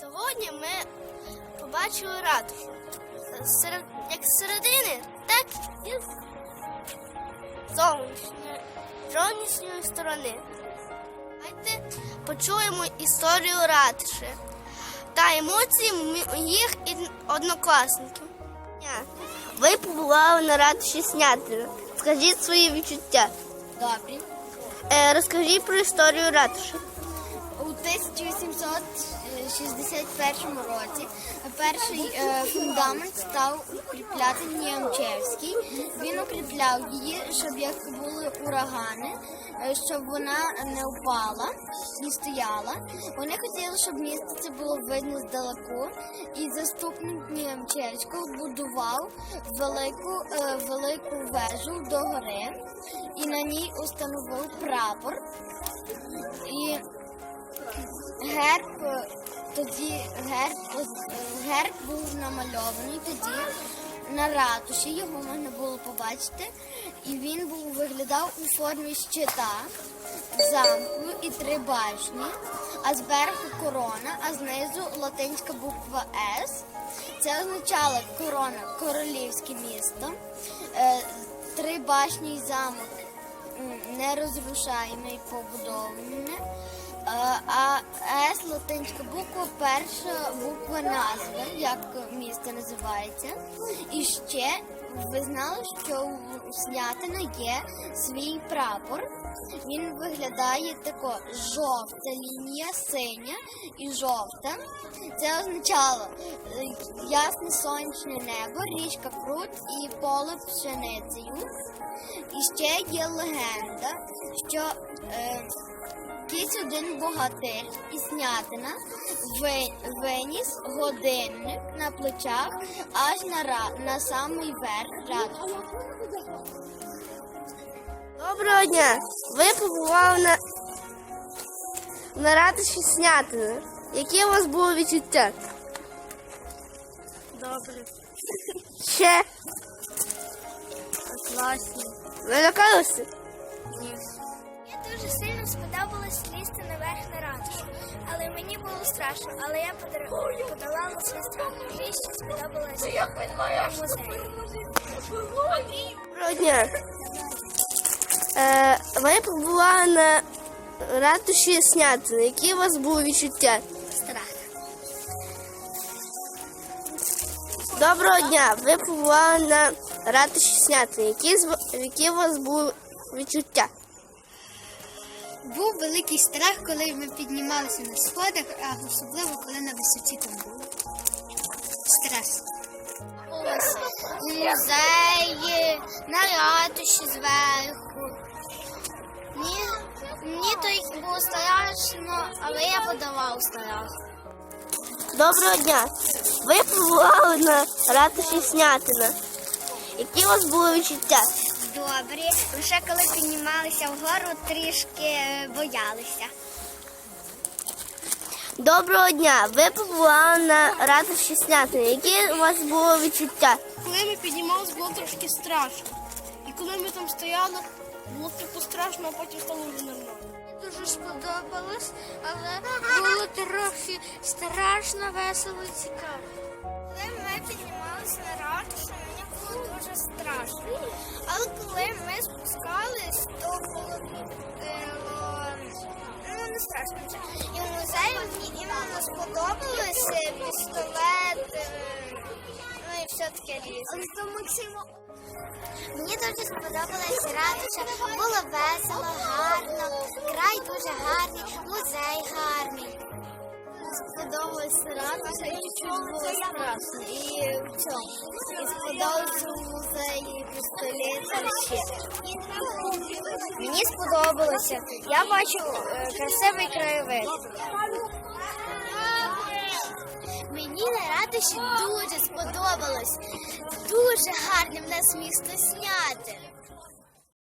Сьогодні ми побачили ратушу. Серед, як з середини, так і з зовнішньої, сторони. Давайте почуємо історію ратуші та емоції моїх ід- однокласників. Ви побували на ратуші Снятина. Скажіть свої відчуття. Добрі. Е, розкажіть про історію ратуші. У 1861 році перший е, фундамент став укріпляти Німчевський. Він укріпляв її, щоб як були урагани, е, щоб вона не впала і стояла. Вони хотіли, щоб місто це було видно здалеку. І заступник Німчевського будував велику, е, велику вежу до гори і на ній установив прапор. І герб тоді герб, герб був намальований тоді на ратуші, його можна було побачити. І він був виглядав у формі щита, замку і три башні, а зверху корона, а знизу латинська буква С. Це означало корона королівське місто, е, три башні і замок м, нерозрушаєме С латинська буква перша буква назви, як місто називається. І ще ви знали, що у Снятина є свій прапор. Він виглядає тако жовта лінія, синя і жовта. Це означало е, ясне сонячне небо, річка Прут і поле пшеницею. І ще є легенда, що е, Кісь один богатир із Снятина виніс годинник на плечах аж на, ра- на самий верх ратуші. Доброго дня! Ви побували на, на ратуші Снятина. Які у вас були відчуття? Добре, Ще класні. ви лякалися? Ні. Мені дуже сильно сподобалось лізти наверх на ратушу, але мені було страшно, але я подолала свій страх. Мені ще сподобалось музей. Доброго дня! Е, ви побували на ратуші Снятина. Які у вас були відчуття? Страх. Доброго дня! Ви побували на ратуші Снятина. Які, які у вас були відчуття? Був великий страх, коли ми піднімалися на сходах, а особливо коли на висоті там був. Стрес. Ось музеї, на ратуші зверху. Мені, мені то й було страшно, але я подавав страх. Доброго дня! Ви побували на ратуші Снятина. Які у вас були відчуття? Добрі. Лише коли піднімалися вгору, трішки е, боялися. Доброго дня! Ви побували на ратуші Снятина. Які у вас були відчуття? Коли ми піднімалися, було трошки страшно. І коли ми там стояли, було типу страшно, а потім стало вже нормально. Дуже сподобалось, але було трохи страшно, весело і цікаво. Коли ми піднімалися на ратушу, мені було дуже страшно. Але коли ми спускались, то було ну, не страшно. І в музеї мені іменно сподобалось пістолет, ну і все таке різне. Мені дуже сподобалась ратуша, було весело, гарно, край дуже гарний. Сподобалась ратуша і чуть було страшно. І в цьому. І сподобався в музеї пістолет ще. Мені сподобалося. Я бачив е, красивий краєвид. Мені на ратуші дуже сподобалось. Дуже гарне в нас місто сняти.